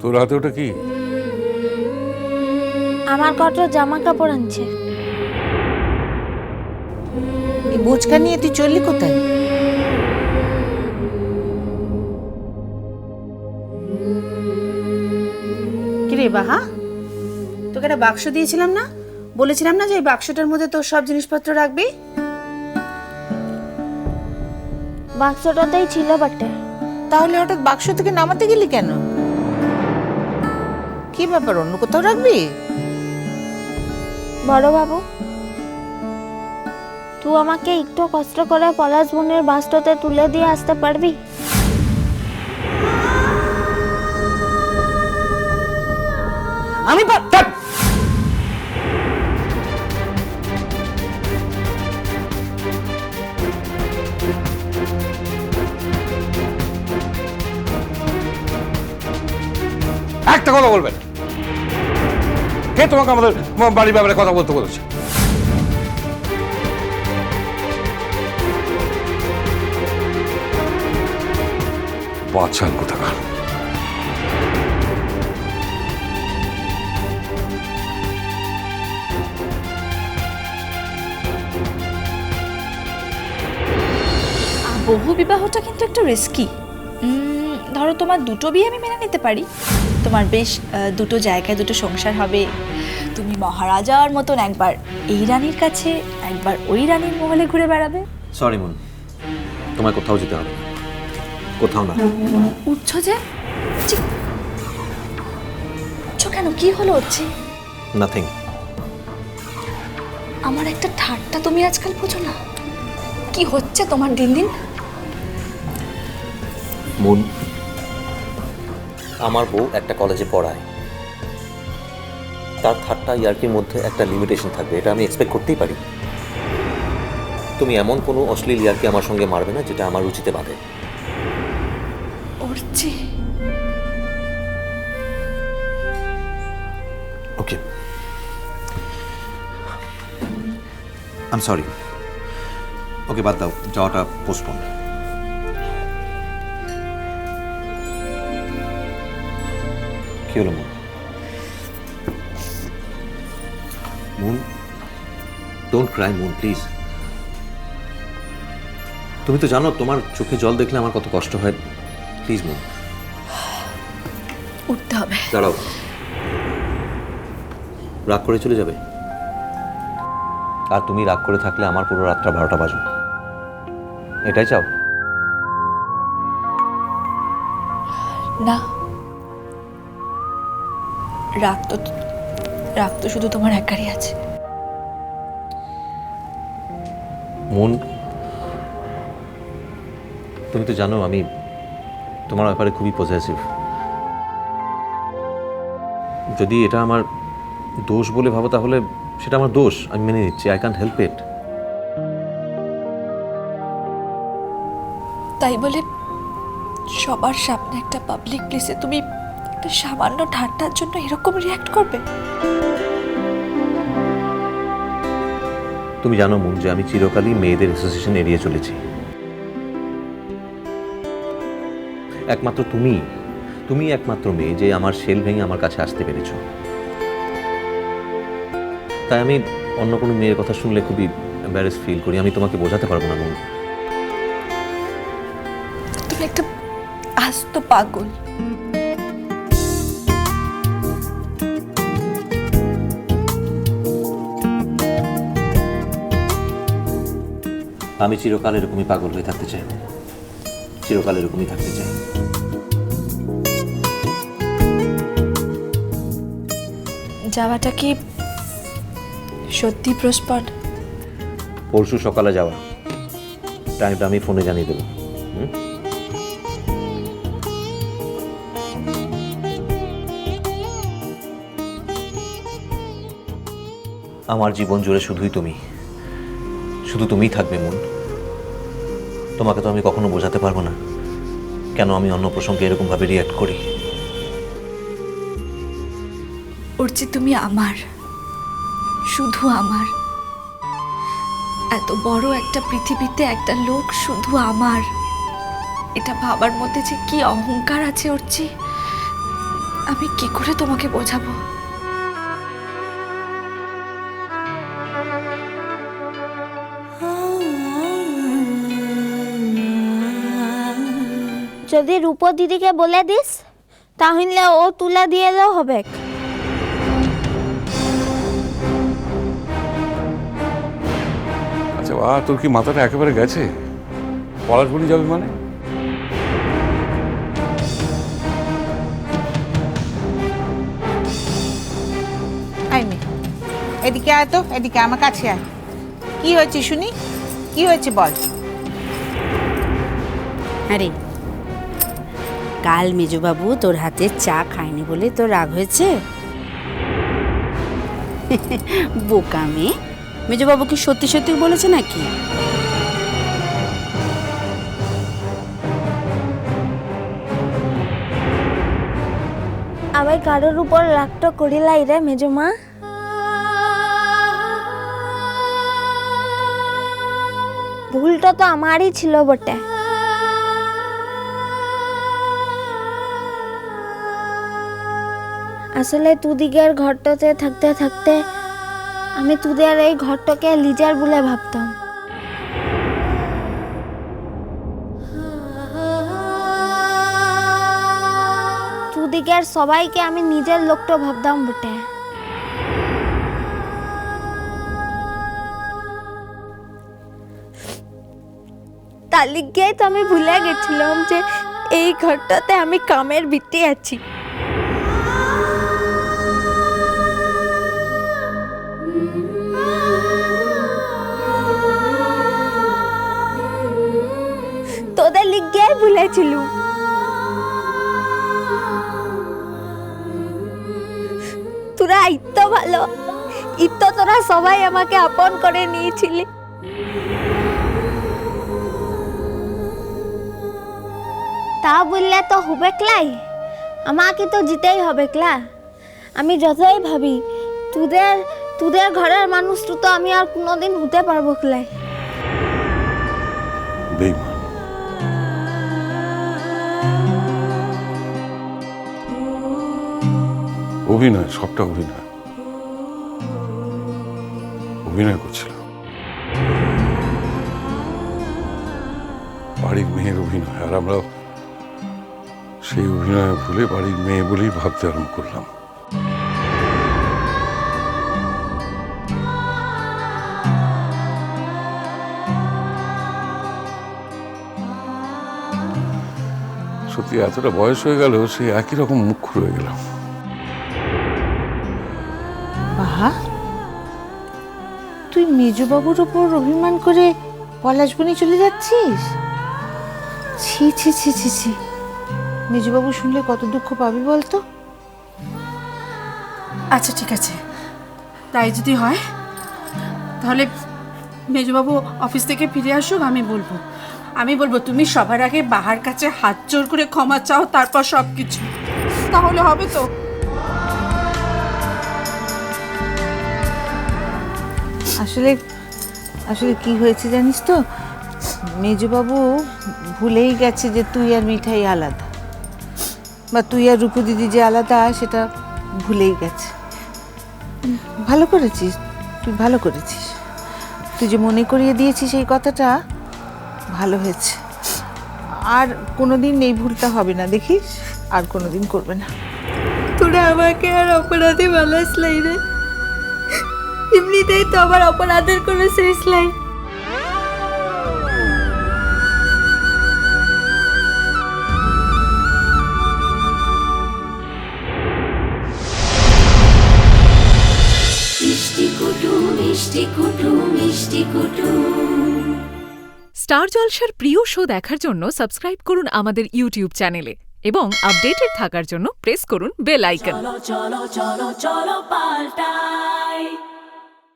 তোর হাতে ওটা কি? আমার কত জামা কাপড় আনছে। এই বোঝকা নিয়ে তুই চললি কোথায়? কিরে বাহা? তোকে একটা বাক্স দিয়েছিলাম না? বলেছিলাম না যে এই বাক্সটার মধ্যে তোর সব জিনিসপত্র রাখবি? বাক্সটাতেই ছিল বটে। তাহলে হঠাৎ বাক্স থেকে নামাতে গেলি কেন? কি ব্যাপার অন্য কোথাও রাখবি? বড় বাবু তুই আমাকে একটু কষ্ট করে পলাশ বোনের বাসটাতে তুলে দিয়ে আসতে পারবি? আমি একটা কথা বলবেন। কে তোমাকে আমাদের বাড়ির ব্যাপারে কথা বলতে বলেছে? বাচ্চান কোথাকার। বহু বিবাহটা কিন্তু একটু রিস্কি ধরো তোমার দুটো বিয়ে আমি মেনে নিতে পারি। তোমার বেশ দুটো জায়গায় দুটো সংসার হবে। তুমি মহারাজার মতন একবার এই রানীর কাছে একবার ওই রানীর মহলে ঘুরে বেড়াবে। সরি মন তোমায় কোথাও যেতে হবে কোথাও না। উঠছো যে? কেন? কি হলো হচ্ছে? নাথিং আমার একটা ঠাট্টা তুমি আজকাল বোঝো না। কি হচ্ছে তোমার দিন দিন? মুন আমার বউ একটা কলেজে পড়ায়। তার ঠাট্টা ইয়ার্কির মধ্যে একটা লিমিটেশন থাকবে এটা আমি এক্সপেক্ট করতেই পারি। তুমি এমন কোনো অশ্লীল ইয়ার্কি আমার সঙ্গে মারবে না যেটা আমার রুচিতে বাঁধে। ওকে আম সরি ওকে বাদ দাও যাওয়াটা পোস্টপন কি হলো Moon? Moon? Don't cry Moon please তুমি তো জানো তোমার চোখে জল দেখলে আমার কত কষ্ট হয়। প্লিজ মুন. উঠতে হবে। দাঁড়াও। রাগ করে চলে যাবে? আর তুমি রাগ করে থাকলে আমার পুরো রাতটা বারোটা বাজো এটাই চাও? না। রাগ তো রাগ তো শুধু তোমার একারই আছে। মন তুমি তো জানো আমি তোমার ব্যাপারে খুবই পজিটিভ যদি এটা আমার দোষ বলে ভাবো তাহলে সেটা আমার দোষ আমি মেনে নিচ্ছি আই ক্যান্ট হেল্প ইট তাই বলে সবার সামনে একটা পাবলিক প্লেসে তুমি একটা সামান্য ঠাট্টার জন্য এরকম রিয়াক্ট করবে? তুমি জানো মুন যে আমি চিরকালই মেয়েদের অ্যাসোসিয়েশন এড়িয়ে চলেছি। একমাত্র তুমি তুমি একমাত্র মেয়ে যে আমার সেল ভেঙে আমার কাছে আসতে পেরেছ। তাই আমি অন্য কোনো মেয়ের কথা শুনলে খুবই এম্বারেস ফিল করি। আমি তোমাকে বোঝাতে পারব না মুন। তুমি একটা আস্ত পাগল। আমি চিরকাল এরকমই পাগল হয়ে থাকতে চাই। চিরকাল এরকমই থাকতে চাই। যাওয়াটা কি সত্যি প্রস্পট? পরশু সকালে যাওয়া। টাইমটা আমি ফোনে জানিয়ে দেবো। হুম? আমার জীবন জুড়ে শুধুই তুমি। শুধু তুমিই থাকবে মন। তোমাকে তো আমি কখনো বোঝাতে পারব না। কেন আমি অন্য প্রসঙ্গে এরকমভাবে রিয়াক্ট করি? উর্জি তুমি আমার, শুধু আমার, এত বড় একটা পৃথিবীতে একটা লোক শুধু আমার, এটা ভাবার মধ্যে যে কি অহংকার আছে যে আমি কি করে তোমাকে বোঝাবো? যদি রূপ দিদিকে বলে দিস তাহলে ও তুলে দিয়ে এলেও হবে। আচ্ছা বা তোর কি মাথাটা একেবারে গেছে? পলাশবনি যাবে মানে? আই মে এদিকে আয় তো এদিকে আমার কাছে আয়। কি হয়েছে শুনি? কি হয়েছে বল? আরে কাল মেজবাবু তোর হাতে চা খায়নি বলে তোর রাগ হয়েছে? বোকা মেয়ে। মেজবাবু কি সত্যি সত্যি বলেছে নাকি? আমি কারোর উপর রাগটা করিলাই রে মেজমা। ভুলটা তো আমারই ছিল বটে। আসলে তুদিকের ঘরটাতে থাকতে থাকতে আমি তুদের এই ঘরটাকে লিজার বলে ভাবতাম। তুদিকের সবাইকে আমি নিজের লোকটা ভাবতাম বটে। লিগেই তো আমি ভুলে গেছিলাম যে এই ঘরটাতে আমি কামের বিটে আছি। ভুলেছিলুম তোরা ইত্ত ভালো। ইত্ত তোরা সবাই আমাকে আপন করে নিয়েছিলি। তা বললে তো হবে ক্লাই। আমাকে তো জিতেই হবে ক্লা। আমি যতই ভাবি, তোদের তোদের ঘরের মানুষ তো আমি আর কোনোদিন হতে পারব ক্লাই। অভিনয়, সবটা অভিনয়। অভিনয় করছিল বাড়ির মেয়ের অভিনয়, আর আমরা সেই অভিনয় ভুলে বাড়ির মেয়ে বলেই ভাবতে আরম্ভ করলাম। সত্যি, এতটা বয়স হয়ে গেল সেই একই রকম মুখ রয়ে গেলাম। বাহা তুই মেজবাবুর ওপর অভিমান করে পলাশবনি চলে যাচ্ছিস? ছি ছি ছি ছি ছি। মেজবাবু শুনলে কত দুঃখ পাবি বলতো? আচ্ছা ঠিক আছে। তাই যদি হয়, তাহলে মেজবাবু অফিস থেকে ফিরে আসুক, আমি বলব। আমি বলব, তুমি সবার আগে বাহার কাছে হাত জোর করে ক্ষমা চাও, তারপর সব কিছু তাহলে হবে তো? আসলে আসলে কি হয়েছে জানিস তো? মেজবাবু ভুলেই গেছে যে তুই আর মিঠাই আলাদা। বা তুই আর রূপু দিদি যে আলাদা, সেটা ভুলেই গেছে। ভালো করেছিস, তুই ভালো করেছিস। তুই যে মনে করিয়ে দিয়েছিস এই কথাটা, ভালো হয়েছে। আর কোনোদিন এই ভুলটা হবে না, দেখিস? আর কোনোদিন করবে না। তোরা আমাকে আর অপরাধী বানাসলাই রে। এমনিতেই তো আমার অপরাধের কোনো শেষ নাই। স্টার জলসার প্রিয় শো দেখার জন্য সাবস্ক্রাইব করুন আমাদের ইউটিউব চ্যানেলে এবং আপডেটেড থাকার জন্য প্রেস করুন বেল আইকন।